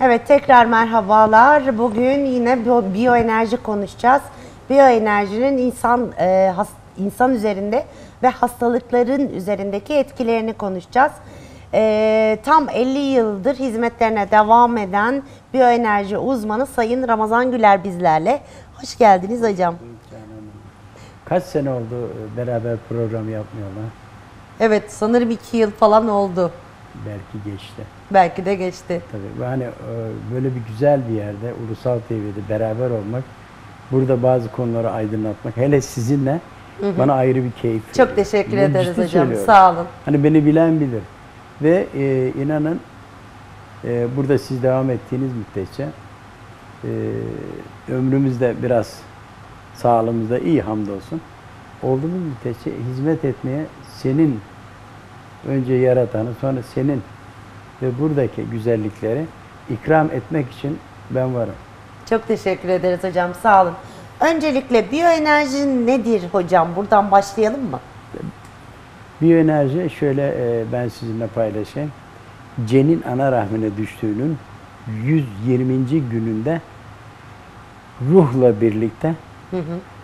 Evet tekrar merhabalar. Bugün yine biyo- biyoenerji konuşacağız. Biyoenerjinin insan e, has- insan üzerinde ve hastalıkların üzerindeki etkilerini konuşacağız. E, tam 50 yıldır hizmetlerine devam eden biyoenerji uzmanı Sayın Ramazan Güler bizlerle. Hoş geldiniz hocam. Kaç sene oldu e, beraber program yapmıyorlar? Evet sanırım 2 yıl falan oldu. Belki geçti. Belki de geçti. Tabii yani e, böyle bir güzel bir yerde Ulusal TV'de beraber olmak, burada bazı konuları aydınlatmak, hele sizinle bana ayrı bir keyif Çok veriyor. teşekkür Bunu ederiz hocam. söylüyorum. Sağ olun. Hani beni bilen bilir. Ve e, inanın e, burada siz devam ettiğiniz müddetçe e, ömrümüzde biraz sağlığımızda iyi hamdolsun. Olduğumuz müddetçe hizmet etmeye senin önce yaratanı sonra senin ve buradaki güzellikleri ikram etmek için ben varım. Çok teşekkür ederiz hocam. Sağ olun. Öncelikle biyoenerji nedir hocam? Buradan başlayalım mı? Biyoenerji şöyle e, ben sizinle paylaşayım. Cenin ana rahmine düştüğünün 120. gününde ruhla birlikte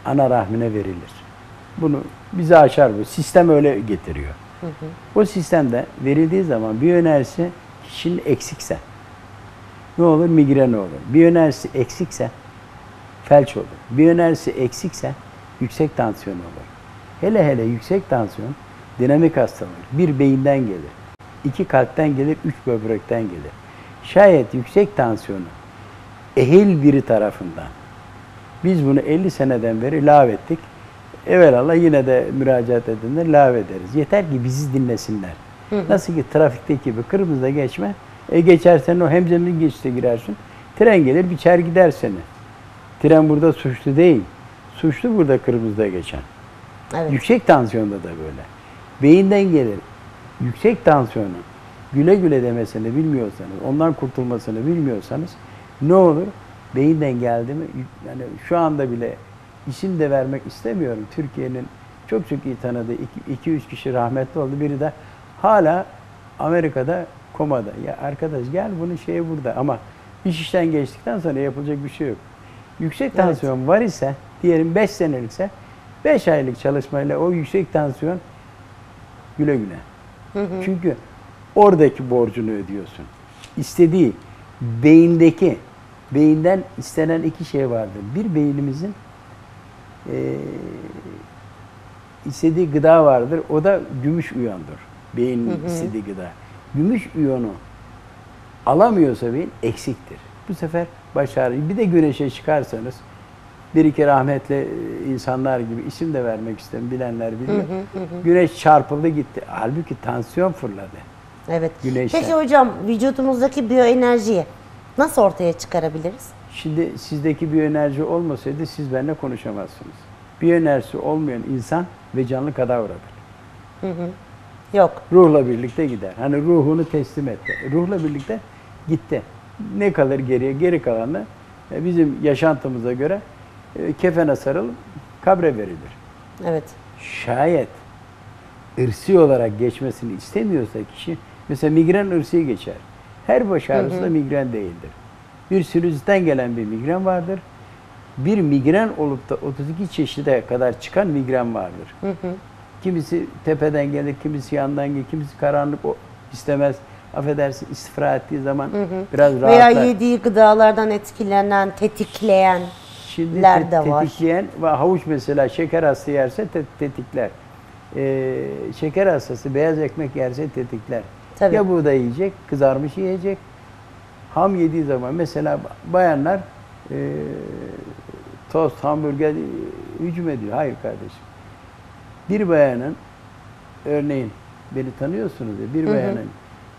ana rahmine verilir. Bunu bize aşar bu. Sistem öyle getiriyor. O sistemde verildiği zaman biyoenerjisi kişinin eksikse ne olur? Migren olur. Biyoenerjisi eksikse felç olur. Biyoenerjisi eksikse yüksek tansiyon olur. Hele hele yüksek tansiyon dinamik hastalık. Bir beyinden gelir. iki kalpten gelir, üç böbrekten gelir. Şayet yüksek tansiyonu ehil biri tarafından biz bunu 50 seneden beri lav ettik. Evelallah yine de müracaat edenler lav ederiz. Yeter ki bizi dinlesinler. Nasıl ki trafikteki gibi kırmızıda geçme. E geçersen o hemzemin geçişte girersin. Tren gelir biçer gider seni. Tren burada suçlu değil. Suçlu burada kırmızıda geçen. Evet. Yüksek tansiyonda da böyle. Beyinden gelir. Yüksek tansiyonu güle güle demesini bilmiyorsanız, ondan kurtulmasını bilmiyorsanız ne olur? Beyinden geldi mi? Yani şu anda bile isim de vermek istemiyorum. Türkiye'nin çok çok iyi tanıdığı 2-3 kişi rahmetli oldu. Biri de hala Amerika'da komada. Ya arkadaş gel bunun şeyi burada ama iş işten geçtikten sonra yapılacak bir şey yok. Yüksek tansiyon var ise diyelim 5 senelikse 5 aylık çalışmayla o yüksek tansiyon güle güle. Çünkü oradaki borcunu ödüyorsun. İstediği beyindeki beyinden istenen iki şey vardır. Bir beynimizin eee istediği gıda vardır. O da gümüş iyondur. Beynin istediği gıda. Gümüş iyonu alamıyorsa beyin eksiktir. Bu sefer baş ağrı. Bir de güneşe çıkarsanız bir iki rahmetli e, insanlar gibi isim de vermek istem bilenler biliyor. Güneş çarpıldı gitti. Halbuki tansiyon fırladı. Evet. Güneşten. Peki hocam vücudumuzdaki biyoenerjiyi nasıl ortaya çıkarabiliriz? Şimdi sizdeki biyoenerji olmasaydı siz benimle konuşamazsınız. Biyoenerjisi olmayan insan ve canlı kadavradır. Yok. Ruhla birlikte gider. Hani ruhunu teslim etti. Ruhla birlikte gitti. Ne kalır geriye? Geri kalanı e, bizim yaşantımıza göre e, kefene sarılıp kabre verilir. Evet. Şayet ırsi olarak geçmesini istemiyorsa kişi, mesela migren ırsi geçer. Her baş ağrısı da migren değildir. Bir sinüzitten gelen bir migren vardır. Bir migren olup da 32 çeşide kadar çıkan migren vardır. Kimisi tepeden gelir, kimisi yandan gelir, kimisi karanlık o istemez. Affedersin istifra ettiği zaman biraz Veya rahatlar. yediği gıdalardan etkilenen, tetikleyen. Şimdi te- de var. tetikleyen ve havuç mesela şeker hastası yerse te- tetikler. Ee, şeker hastası beyaz ekmek yerse tetikler. Tabii. Ya buğday yiyecek, kızarmış yiyecek. Ham yediği zaman mesela bayanlar e, tost, hamburger e, hücum ediyor. Hayır kardeşim. Bir bayanın örneğin beni tanıyorsunuz ya bir bayanın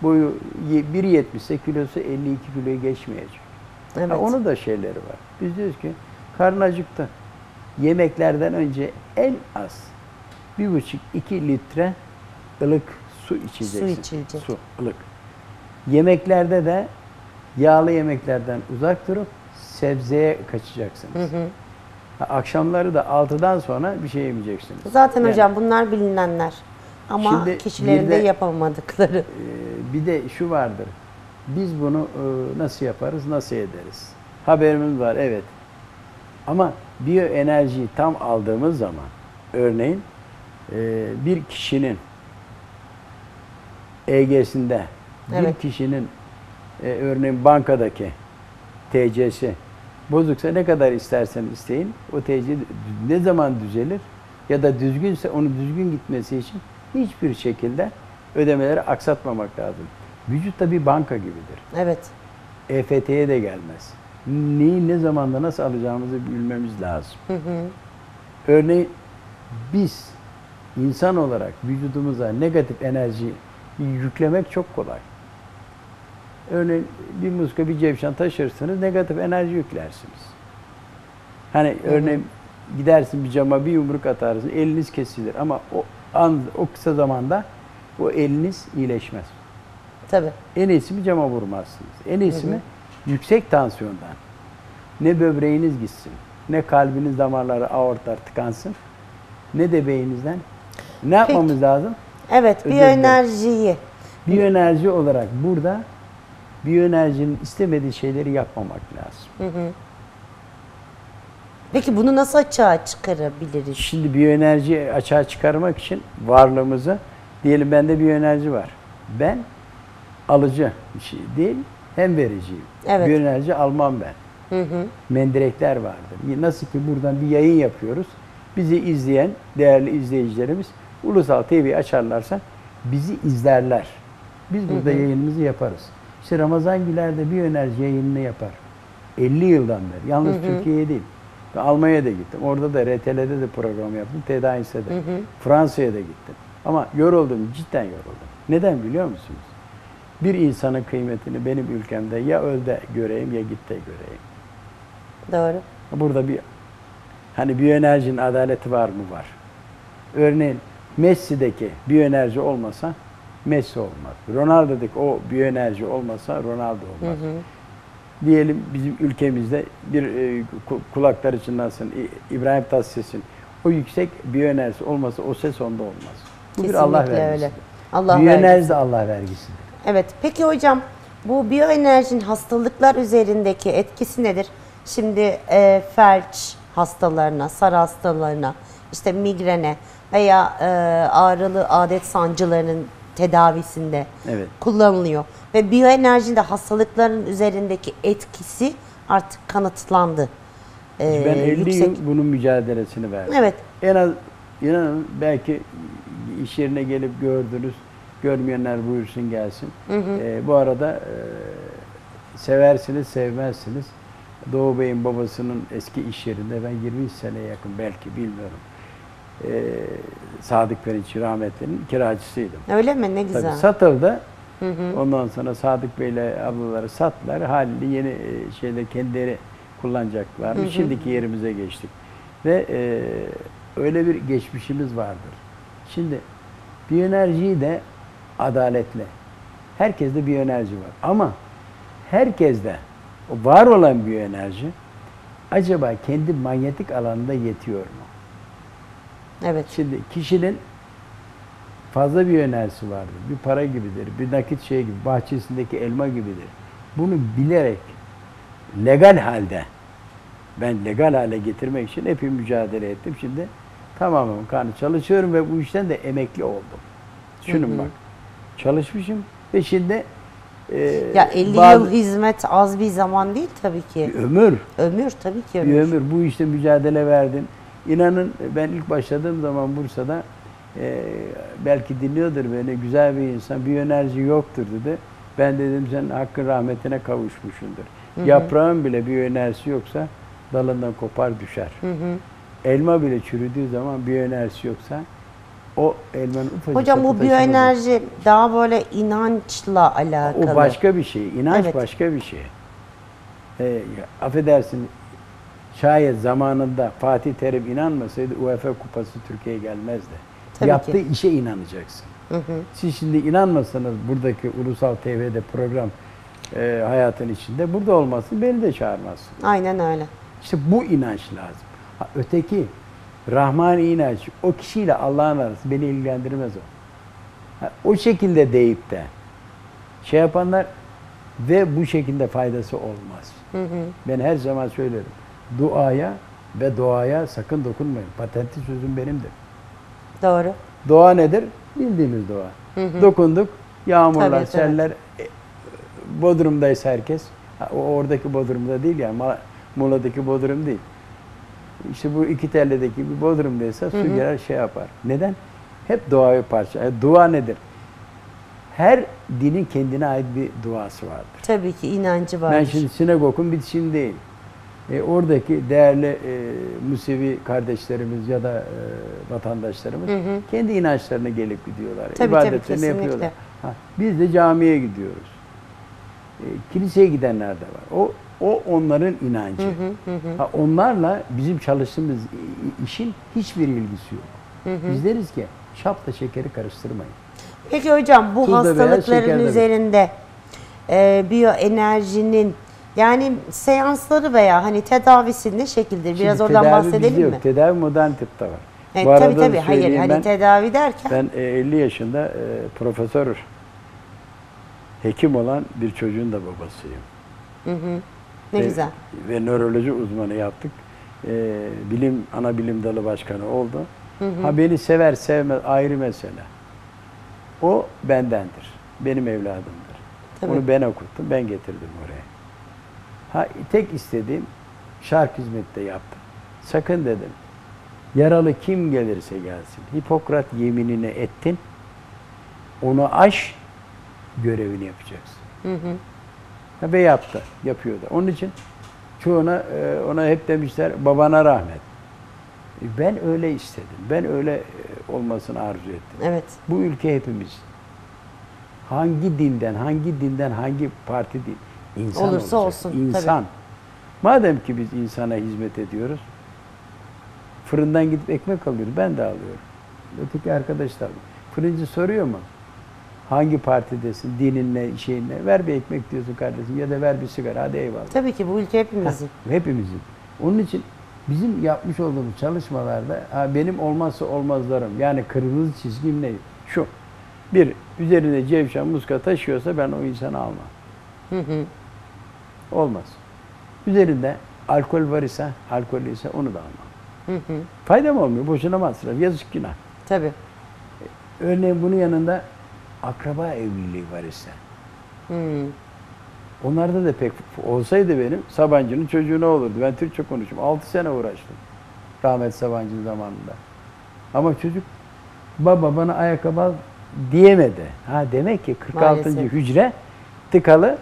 boyu ye- 1.70 ise kilosu 52 kiloyu geçmeyecek. Evet. Ha, onu da şeyleri var. Biz diyoruz ki karnı acıktı. Yemeklerden önce en az bir buçuk iki litre ılık su içeceksin. içilecek. Su, ılık. Yemeklerde de yağlı yemeklerden uzak durup sebzeye kaçacaksınız. Ha, akşamları da 6'dan sonra bir şey yemeyeceksiniz. Zaten Yani, hocam bunlar bilinenler. Ama Şimdi kişilerin bir de de- yapamadıkları. e, bir de şu vardır. Biz bunu e, nasıl yaparız, nasıl ederiz? Haberimiz var, evet. Ama biyoenerjiyi tam aldığımız zaman, örneğin e, bir kişinin EG'sinde, Evet. bir kişinin e, örneğin bankadaki TC'si bozuksa ne kadar istersen isteyin, o TC ne zaman düzelir ya da düzgünse onu düzgün gitmesi için hiçbir şekilde ödemeleri aksatmamak lazım. Vücut da bir banka gibidir. Evet. EFT'ye de gelmez. Neyi ne zamanda nasıl alacağımızı bilmemiz lazım. Örneğin biz insan olarak vücudumuza negatif enerji yüklemek çok kolay. Örneğin bir muska, bir cevşan taşırsınız, negatif enerji yüklersiniz. Hani örneğin gidersin bir cama bir yumruk atarsın, eliniz kesilir ama o an, o kısa zamanda o eliniz iyileşmez. Tabii. En iyisi bir cama vurmazsınız. En iyisi mi? Yüksek tansiyondan. Ne böbreğiniz gitsin, ne kalbiniz damarları, aortlar tıkansın, ne de beyninizden. Ne yapmamız lazım? Evet, Özür biyoenerjiyi. Biyoenerji olarak burada biyoenerjinin istemediği şeyleri yapmamak lazım. Peki bunu nasıl açığa çıkarabiliriz? Şimdi biyoenerji açığa çıkarmak için varlığımızı diyelim bende biyoenerji var. Ben alıcı bir şey değil, hem vericiyim. Evet. Biyoenerji almam ben. Mendirekler vardır. Nasıl ki buradan bir yayın yapıyoruz. Bizi izleyen değerli izleyicilerimiz ulusal TV açarlarsa bizi izlerler. Biz burada yayınımızı yaparız. İşte Ramazan Güler de biyoenerji yayınını yapar. 50 yıldan beri. Yalnız Türkiye'ye değil. Ben Almanya'da gittim. Orada da RTL'de de program yaptım. Tedavis'e de. Fransa'ya da gittim. Ama yoruldum. Cidden yoruldum. Neden biliyor musunuz? Bir insanın kıymetini benim ülkemde ya öl de göreyim ya git de göreyim. Doğru. Burada bir hani biyoenerjinin adaleti var mı? Var. Örneğin Messi'deki biyoenerji olmasa Messi olmaz. Ronaldo'daki o biyoenerji olmasa Ronaldo olmaz. Diyelim bizim ülkemizde bir e, ku- kulakları çınlasın İbrahim Tatlıses'in o yüksek biyoenerjisi olmasa o ses onda olmaz. Bu bir Allah Kesinlikle vergisidir. öyle. Allah biyoenerji vergisi. de Allah vergisidir. Evet. Peki hocam bu biyoenerjinin hastalıklar üzerindeki etkisi nedir? Şimdi e, felç hastalarına, sarı hastalarına, işte migrene veya e, ağrılı adet sancılarının tedavisinde Evet. kullanılıyor. Ve biyoenerjinin de hastalıkların üzerindeki etkisi artık kanıtlandı. E, Ben 50 yüksek- yıl bunun mücadelesini verdim. Evet. En az inanın belki iş yerine gelip gördünüz. Görmeyenler buyursun gelsin. Ee, bu arada e, seversiniz, sevmezsiniz. Doğu Bey'in babasının eski iş yerinde ben 20 seneye yakın belki bilmiyorum. Ee, Sadık Perinçi rahmetlinin kiracısıydım. Öyle mi? Ne güzel. Tabii satıldı. Ondan sonra Sadık Bey'le ablaları sattılar. Haliyle yeni e, şeyde kendileri kullanacaklar. Şimdiki yerimize geçtik. Ve e, öyle bir geçmişimiz vardır. Şimdi biyoenerjiyi de adaletle. Herkeste biyoenerji var. Ama herkeste var olan biyoenerji acaba kendi manyetik alanında yetiyor mu? Evet. Şimdi kişinin fazla bir enerjisi vardır. Bir para gibidir, bir nakit şey gibi, bahçesindeki elma gibidir. Bunu bilerek legal halde ben legal hale getirmek için epey mücadele ettim. Şimdi tamamen kanı çalışıyorum ve bu işten de emekli oldum. Düşünün bak. Çalışmışım ve şimdi e, Ya 50 bazı- yıl hizmet az bir zaman değil tabii ki. bir ömür Ömür tabii ki ömür. bir ömür bu işte mücadele verdim. İnanın ben ilk başladığım zaman Bursa'da e, belki dinliyordur beni güzel bir insan bir enerji yoktur dedi. Ben dedim sen hakkın rahmetine kavuşmuşsundur. Yaprağın bile bir enerjisi yoksa dalından kopar düşer. Elma bile çürüdüğü zaman bir enerjisi yoksa o elmanın ufacık Hocam bu biyoenerji daha böyle inançla alakalı. O başka bir şey. İnanç Evet. başka bir şey. Ya, affedersin şayet zamanında Fatih Terim inanmasaydı UEFA kupası Türkiye'ye gelmezdi. Tabii Yaptığı ki. işe inanacaksın. Siz şimdi inanmasanız buradaki ulusal TV'de program e, hayatın içinde burada olmasın beni de çağırmazsın. Aynen öyle. İşte bu inanç lazım. Ha, öteki Rahmani inanç o kişiyle Allah'ın arası beni ilgilendirmez o. Ha, o şekilde deyip de şey yapanlar Ve bu şekilde faydası olmaz. Ben her zaman söylerim. Duaya ve doğaya sakın dokunmayın. Patentli sözüm benimdir. Doğru. Doğa nedir? Bildiğimiz doğa. Dokunduk. Yağmurlar, Tabii, tabii. seller. e, Bodrum'daysa herkes. oradaki Bodrum'da değil yani. Muğla'daki Bodrum değil. İşte bu iki telledeki bir Bodrum'daysa su girer şey yapar. Neden? Hep doğaya parça. E, dua nedir? Her dinin kendine ait bir duası vardır. Tabii ki inancı var. Ben şimdi sinagogun bitişim değil. E, oradaki değerli e, Musevi kardeşlerimiz ya da e, vatandaşlarımız kendi inançlarına gelip gidiyorlar. Tabii, tabii, İbadetlerini kesinlikle. yapıyorlar. Ha, biz de camiye gidiyoruz. E, kiliseye gidenler de var. O o onların inancı. Ha, onlarla bizim çalıştığımız işin hiçbir ilgisi yok. Biz deriz ki şapla şekeri karıştırmayın. Peki hocam bu Tuzla hastalıkların üzerinde e, biyoenerjinin yani seansları veya hani tedavisi ne şekildir? Biraz Şimdi oradan tedavi bizde bahsedelim yok. mi? Tedavi modern tıpta var. Evet, Bu tabii tabii. Hayır söyleyeyim hani ben, tedavi derken ben e, 50 yaşında e, profesör hekim olan bir çocuğun da babasıyım. ne Ve- güzel. Ve nöroloji uzmanı yaptık. E, bilim ana bilim dalı başkanı oldu. Ha beni sever sevmez ayrı mesele. O bendendir. Benim evladımdır. Tabii. Onu ben okuttum, ben getirdim oraya. Ha tek istediğim şark hizmette yaptım. Sakın dedim. Yaralı kim gelirse gelsin. Hipokrat yeminini ettin. Onu aş, görevini yapacaksın. Ha, Ve yaptı, yapıyor da. Onun için çoğuna e, ona hep demişler babana rahmet. E, Ben öyle istedim. Ben öyle e, olmasını arzu ettim. Evet. Bu ülke hepimiz. Hangi dinden, hangi dinden, hangi parti değil. İnsan Olursa olacak. olsun, tabii. İnsan. Madem ki biz insana hizmet ediyoruz, fırından gidip ekmek alıyoruz. Ben de alıyorum. Öteki arkadaşlar. Fırıncı soruyor mu? Hangi partidesin, dinin ne, şeyin ne? Ver bir ekmek diyorsun kardeşim ya da ver bir sigara. Hadi eyvallah. Tabii ki bu ülke hepimizin. Heh, Hepimizin. Onun için bizim yapmış olduğumuz çalışmalarda ha, benim olmazsa olmazlarım yani kırmızı çizgim ne? Şu. Bir, üzerinde cevşen muska taşıyorsa ben o insanı almam. Olmaz. Üzerinde alkol var ise, alkollü ise onu da almam. Faydam olmuyor. Boşuna masraf. Yazık günah. Tabii. Örneğin bunun yanında akraba evliliği var ise. Hmm. Onlarda da pek olsaydı benim Sabancı'nın çocuğu ne olurdu? Ben Türkçe konuşuyorum. 6 sene uğraştım. Rahmet Sabancı'nın zamanında. Ama çocuk baba bana ayakkabı al diyemedi. Ha demek ki 46. Maalesef. hücre tıkalı.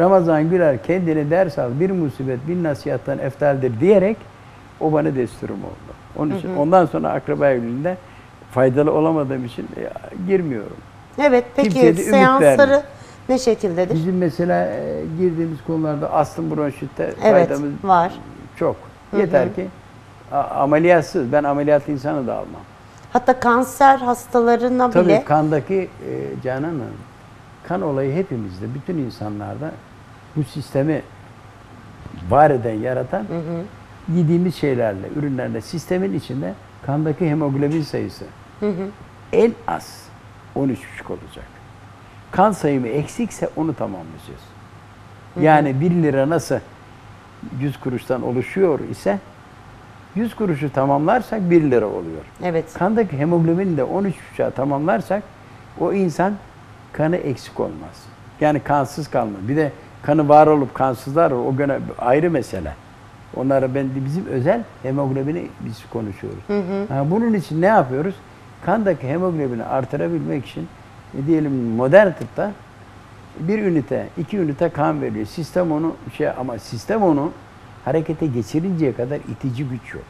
Ramazan Güler kendini ders al. Bir musibet bir nasihattan eftaldir diyerek o bana desturum oldu. Onun için ondan sonra akraba evliliğinde faydalı olamadığım için e, girmiyorum. Evet peki seansları ne şekildedir? Bizim mesela e, girdiğimiz konularda astım bronşitte Evet, faydamız var. çok. Yeter ki a- ameliyatsız. Ben ameliyatlı insanı da almam. Hatta kanser hastalarına Tabii bile kandaki e, Canan Hanım, kan olayı hepimizde, bütün insanlarda bu sistemi var eden, yaratan yediğimiz şeylerle, ürünlerle sistemin içinde kandaki hemoglobin sayısı en az 13,5 olacak. Kan sayımı eksikse onu tamamlayacağız. Yani 1 lira nasıl 100 kuruştan oluşuyor ise 100 kuruşu tamamlarsak 1 lira oluyor. evet Kandaki hemoglobini de 13,5'a tamamlarsak o insan kanı eksik olmaz. Yani kansız kalmaz. Bir de kanı var olup kansızlar. O gene ayrı mesele. Onlara ben bizim özel hemoglobini biz konuşuyoruz. Ha, bunun için ne yapıyoruz? Kandaki hemoglobini artırabilmek için e, diyelim modern tıpta bir ünite, iki ünite kan veriyor. Sistem onu şey ama sistem onu harekete geçirinceye kadar itici güç yok.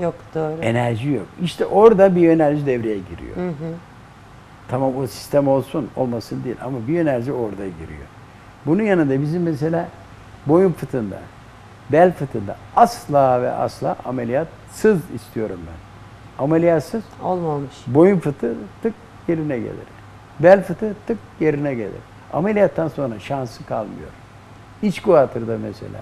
yok doğru. Enerji yok. İşte orada bir enerji devreye giriyor. Tamam o sistem olsun, olmasın değil ama bir enerji orada giriyor. Bunun yanında bizim mesela boyun fıtığında, bel fıtığında asla ve asla ameliyatsız istiyorum ben. Ameliyatsız Olmamış. boyun fıtığı tık yerine gelir. Bel fıtığı tık yerine gelir. Ameliyattan sonra şansı kalmıyor. İç kuatırda mesela,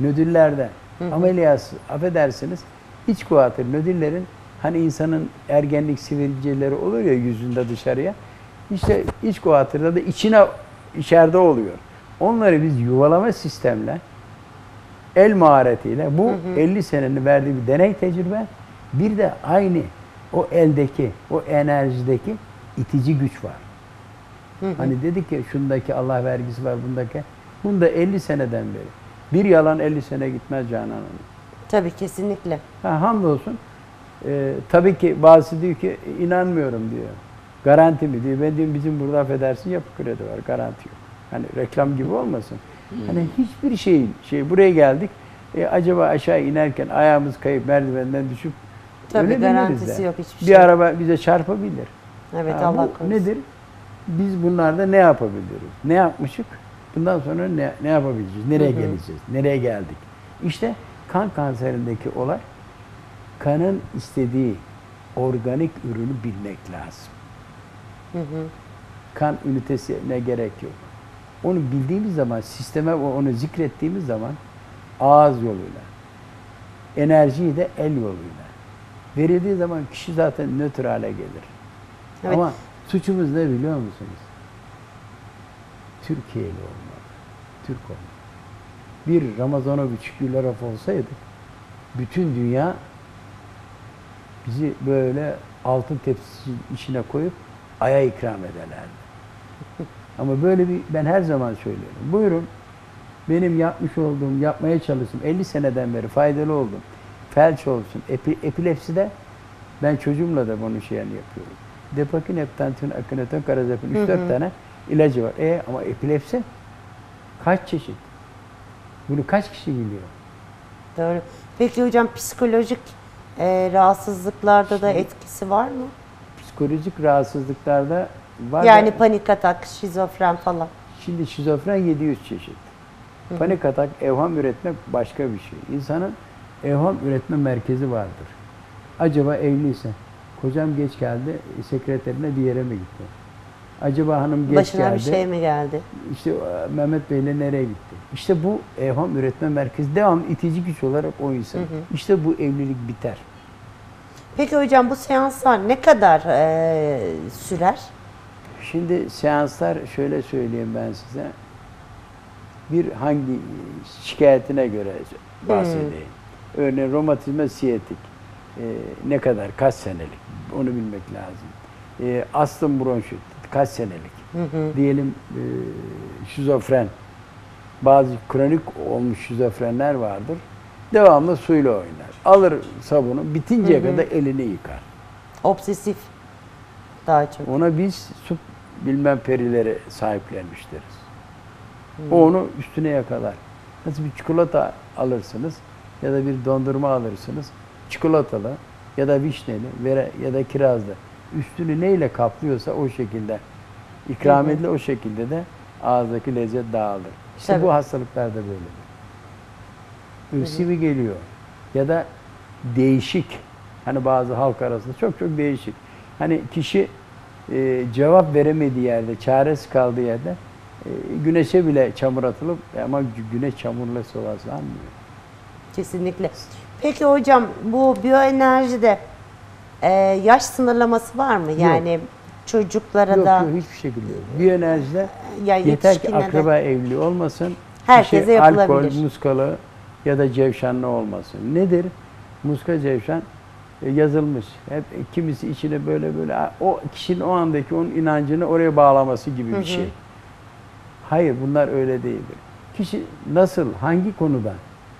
nödüllerde ameliyatsız, affedersiniz, iç kuatır nödüllerin hani insanın ergenlik sivilceleri olur ya yüzünde dışarıya. İşte iç kuatırda da içine içeride oluyor. Onları biz yuvalama sistemle el maharetiyle bu 50 senenin verdiği bir deney tecrübe bir de aynı o eldeki o enerjideki itici güç var. Hani dedik ya şundaki Allah vergisi var bundaki. Bunda 50 seneden beri. Bir yalan 50 sene gitmez Canan Hanım. Tabii kesinlikle. Ha, hamdolsun. Ee, tabii ki bazısı diyor ki inanmıyorum diyor. Garanti mi diyor. Ben diyorum bizim burada affedersin yapı kredi var. Garanti yok. Hani reklam gibi olmasın. Hani hiçbir şeyin şey buraya geldik. E, acaba aşağı inerken ayağımız kayıp merdivenden düşüp Tabii, ölebiliriz garantisi de. yok hiçbir Bir şey. araba bize çarpabilir. Evet Ha, Allah bu korusun. nedir? Biz bunlarda ne yapabiliriz? Ne yapmışık? Bundan sonra ne, ne yapabileceğiz? Nereye geleceğiz? Nereye geldik? İşte kan kanserindeki olay kanın istediği organik ürünü bilmek lazım. Kan ünitesine gerek yok. Onu bildiğimiz zaman, sisteme onu zikrettiğimiz zaman ağız yoluyla, enerjiyi de el yoluyla verildiği zaman kişi zaten nötr hale gelir. Evet. Ama suçumuz ne biliyor musunuz? Türkiye'li olmak, Türk olmak. Bir Ramazanoviç Gülerov olsaydı bütün dünya bizi böyle altın tepsi içine koyup aya ikram ederlerdi. Ama böyle bir ben her zaman söylüyorum. Buyurun benim yapmış olduğum, yapmaya çalıştım 50 seneden beri faydalı oldum. Felç olsun, epi, epilepside ben çocuğumla da bunu şey yani yapıyorum. Depakin, heptantin, akinaton, karazepin 3-4 tane ilacı var. E ama epilepsi kaç çeşit? Bunu kaç kişi biliyor? Doğru. Peki hocam psikolojik e, rahatsızlıklarda da etkisi var mı? Psikolojik rahatsızlıklarda var. Yani da- panik atak, şizofren falan. Şimdi şizofren 700 çeşit. Panik atak, evham üretmek başka bir şey. İnsanın evham üretme merkezi vardır. Acaba evliyse, kocam geç geldi, sekreterine bir yere mi gitti? Acaba hanım geç Başına geldi, bir şey mi geldi? işte e, Mehmet Bey'le nereye gitti? İşte bu evham üretme merkezi, devam itici güç olarak o insan. İşte bu evlilik biter. Peki hocam bu seanslar ne kadar e, sürer? Şimdi seanslar şöyle söyleyeyim ben size. Bir hangi şikayetine göre bahsedeyim. Örneğin romatizma siyetik. Ee, ne kadar, kaç senelik onu bilmek lazım. Ee, astım bronşit kaç senelik. Diyelim e, şizofren. Bazı kronik olmuş şizofrenler vardır. Devamlı suyla oynar. Alır sabunu bitinceye kadar elini yıkar. Obsesif daha çok. Ona biz su bilmem perileri sahiplenmiştiriz. O onu üstüne yakalar. Nasıl bir çikolata alırsınız ya da bir dondurma alırsınız. Çikolatalı ya da vişneli ya da kirazlı. Üstünü neyle kaplıyorsa o şekilde ikram edilir o şekilde de ağızdaki lezzet dağılır. İşte Tabii. bu hastalıklar da böyledir. Irsi geliyor ya da değişik hani bazı halk arasında çok çok değişik. Hani kişi e, cevap veremediği yerde, çaresiz kaldığı yerde e, güneşe bile çamur atılıp ama güneş çamurla sulanmıyor. Kesinlikle. Peki hocam bu biyoenerjide e, yaş sınırlaması var mı? Yani çocuklara Yok da yok hiçbir şekilde yok. Biyoenerjide ya yeter ki yetişkine de- akraba evli olmasın. Herkese kişi Alkol, yapılabilir. muskalı ya da cevşenli olmasın. Nedir? Muska cevşen e, yazılmış. Hep kimisi içine böyle böyle o kişinin o andaki onun inancını oraya bağlaması gibi bir şey. Hayır bunlar öyle değildir. Kişi nasıl hangi konuda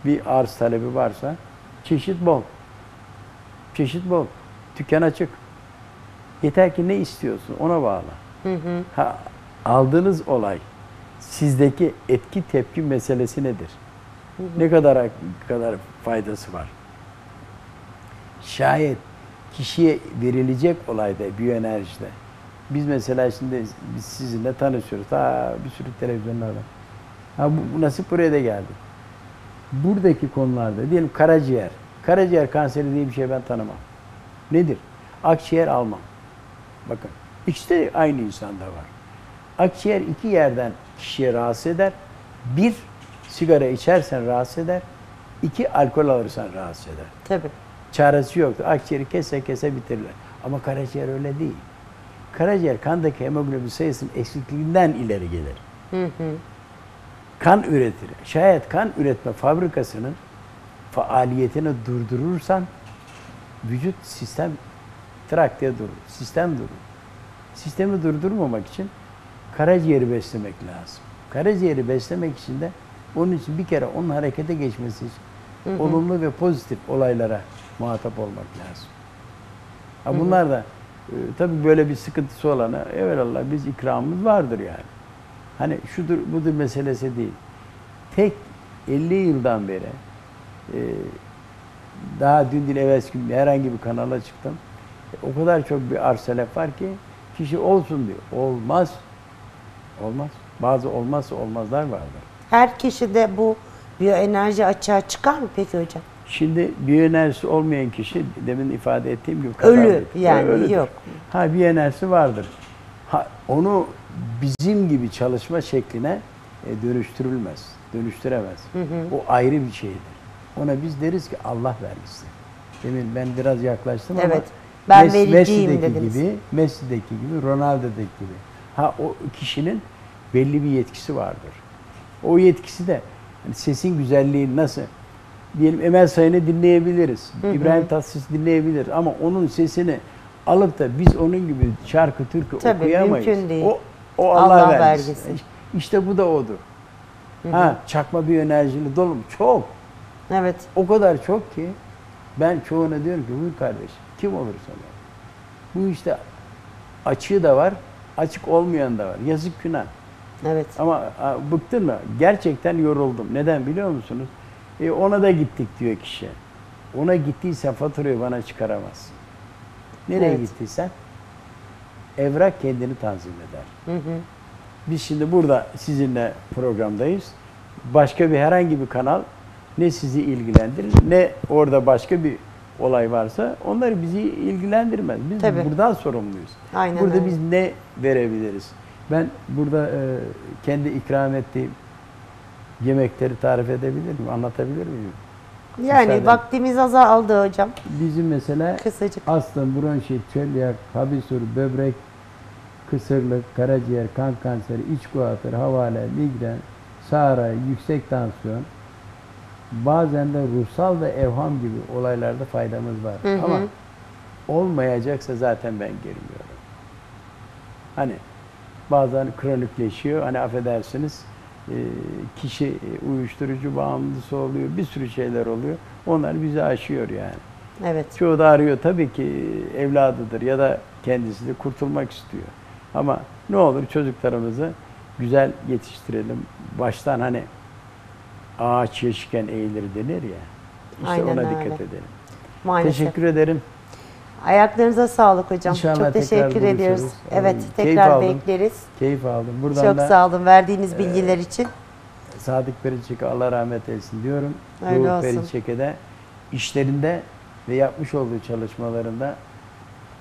bir arz talebi varsa çeşit bol. Çeşit bol. Dükkan açık. Yeter ki ne istiyorsun ona bağlı. Ha, aldığınız olay sizdeki etki tepki meselesi nedir? Ne kadar kadar faydası var? Şayet kişiye verilecek olayda biyoenerjide biz mesela şimdi biz sizinle tanışıyoruz. Ha bir sürü televizyonlarda. Ha bu, bu nasip buraya da geldi. Buradaki konularda diyelim karaciğer. Karaciğer kanseri diye bir şey ben tanımam. Nedir? Akciğer almam. Bakın ikisi de aynı insanda var. Akciğer iki yerden kişiye rahatsız eder. Bir, sigara içersen rahatsız eder. İki, alkol alırsan rahatsız eder. tabii. Çaresi yoktur. Akciğeri kese kese bitirirler. Ama karaciğer öyle değil. Karaciğer kandaki hemoglobin sayısının eksikliğinden ileri gelir. kan üretir. Şayet kan üretme fabrikasının faaliyetini durdurursan vücut sistem trak diye durur. Sistem durur. Sistemi durdurmamak için karaciğeri beslemek lazım. Karaciğeri beslemek için de onun için bir kere onun harekete geçmesi için olumlu ve pozitif olaylara muhatap olmak lazım. Ha bunlar da e, tabii böyle bir sıkıntısı olana evvelallah biz ikramımız vardır yani. Hani şudur budur meselesi değil. Tek 50 yıldan beri e, daha dün değil evvelsi gün herhangi bir kanala çıktım. E, o kadar çok bir arz talep var ki kişi olsun diyor. Olmaz. Olmaz. Bazı olmazsa olmazlar vardır. Her kişide bu biyoenerji açığa çıkar mı peki hocam? Şimdi biyoenerjisi olmayan kişi demin ifade ettiğim gibi Ölü kadardır. yani, Ölüdür. yok. Ha biyoenerjisi vardır. Ha, onu bizim gibi çalışma şekline e, dönüştürülmez. Dönüştüremez. O ayrı bir şeydir. Ona biz deriz ki Allah vermişsin. Demin ben biraz yaklaştım ama Evet, ben Mes- Messi'deki dediniz. gibi, Messi'deki gibi, Ronaldo'daki gibi. Ha o kişinin belli bir yetkisi vardır. O yetkisi de hani sesin güzelliği nasıl? Diyelim Emel Sayın'ı dinleyebiliriz. İbrahim Tatlıses'i dinleyebiliriz. Ama onun sesini alıp da biz onun gibi şarkı, türkü Tabii, okuyamayız. mümkün değil. O, o Allah, Allah vergisi. vergisi. İşte bu da odur. Ha, çakma bir enerjili dolu? Çok. Evet. O kadar çok ki ben çoğuna diyorum ki buyur kardeş kim olursa ol. Bu işte açığı da var, açık olmayan da var. Yazık günah. Evet. Ama bıktın mı? Gerçekten yoruldum. Neden biliyor musunuz? E, ona da gittik diyor kişi. Ona gittiysen faturayı bana çıkaramazsın. Nereye Evet. gittiysen evrak kendini tanzim eder. Biz şimdi burada sizinle programdayız. Başka bir herhangi bir kanal ne sizi ilgilendirir ne orada başka bir olay varsa onlar bizi ilgilendirmez. Biz Tabii. buradan sorumluyuz. Aynen burada öyle. biz ne verebiliriz? Ben burada e, kendi ikram ettiğim yemekleri tarif edebilir miyim? Anlatabilir miyim? Yani Müsaade. vaktimiz azaldı hocam. Bizim mesela Kısacık. astım, bronşit, çölyak, habisur, böbrek, kısırlık, karaciğer, kan kanseri, iç guatr, havale, migren, sağra, yüksek tansiyon, bazen de ruhsal ve evham gibi olaylarda faydamız var. Hı hı. Ama olmayacaksa zaten ben girmiyorum. Hani bazen kronikleşiyor. Hani affedersiniz kişi e, uyuşturucu bağımlısı oluyor. Bir sürü şeyler oluyor. Onlar bizi aşıyor yani. Evet. Çoğu da arıyor tabii ki evladıdır ya da kendisi de kurtulmak istiyor. Ama ne olur çocuklarımızı güzel yetiştirelim. Baştan hani ağaç yaşken eğilir denir ya. İşte Aynen ona öyle. dikkat edelim. Maalesef. Teşekkür ederim. Ayaklarınıza sağlık hocam. İnşallah Çok teşekkür ediyoruz. Evet, Keyif tekrar aldım. bekleriz. Keyif aldım. Buradan Çok da sağ olun verdiğiniz bilgiler için. Sadık Perinçek'e Allah rahmet eylesin diyorum. Öyle Doğu olsun. Perinçek'e de işlerinde ve yapmış olduğu çalışmalarında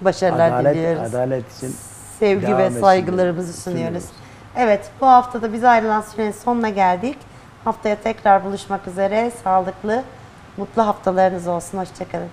Başarılar adalet, diliyoruz. adalet için Sevgi ve saygılarımızı sunuyoruz. sunuyoruz. Evet, bu hafta da biz ayrılan sürenin sonuna geldik. Haftaya tekrar buluşmak üzere. Sağlıklı, mutlu haftalarınız olsun. Hoşçakalın.